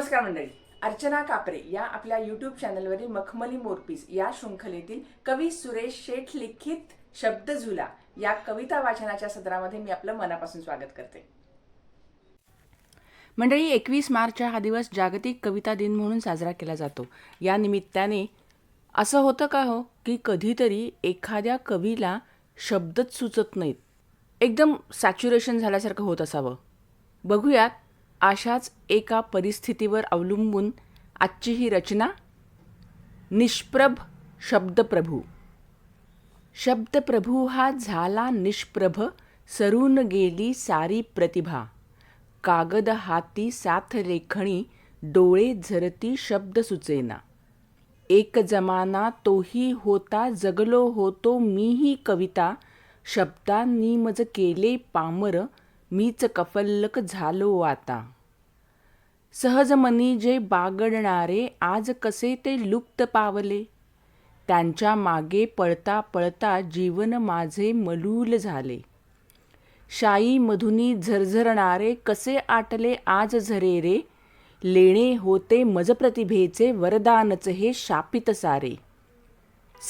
नमस्कार मंडळी. अर्चना कापरे या आपल्या यूट्यूब चॅनलवरील मखमली मोरपीस या शृंखलेतील कवी सुरेश शेठ लिखित शब्द झुला या कविता वाचनाच्या सदरामध्ये मी आपलं मनापासून स्वागत करते. मंडळी एकवीस मार्च हा दिवस जागतिक कविता दिन म्हणून साजरा केला जातो. या निमित्ताने असं होतं का हो की कधीतरी एखाद्या कवीला शब्दच सुचत नाहीत. एकदम सॅच्युरेशन झाल्यासारखं होत असावं. बघूयात अशाच एका परिस्थितीवर अवलंबून आजची ही रचना निष्प्रभ शब्दप्रभू. शब्दप्रभू हा झाला निष्प्रभ सरून गेली सारी प्रतिभा. कागद हाती साथ लेखणी डोळे झरती शब्द सुचेना. एक जमाना तोही होता जगलो होतो मीही कविता शब्दांनी मज केले पामर मीच कफल्लक झालो आता. सहज मनी जे बागडणारे आज कसे ते लुप्त पावले. त्यांच्या मागे पळता पळता जीवन माझे मलूल झाले. शाई मधुनी झरझरणारे कसे आटले आज झरे रे लेणे होते मज प्रतिभेचे वरदानच हे शापित सारे.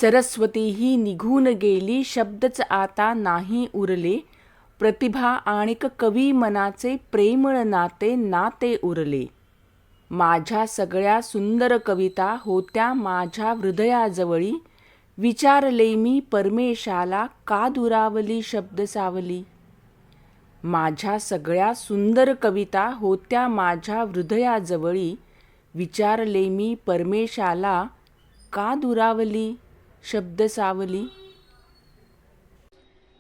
सरस्वती ही निघून गेली शब्दच आता नाही उरले. प्रतिभा आणिक कवी मनाचे प्रेमळ नाते नाते उरले. माझ्या सगळ्या सुंदर कविता होत्या माझ्या हृदयाजवळी. विचारले मी परमेशाला का दुरावली शब्द सावली माझ्या सगळ्या सुंदर कविता होत्या माझ्या हृदयाजवळी. विचारले मी परमेशाला का दुरावली शब्द सावली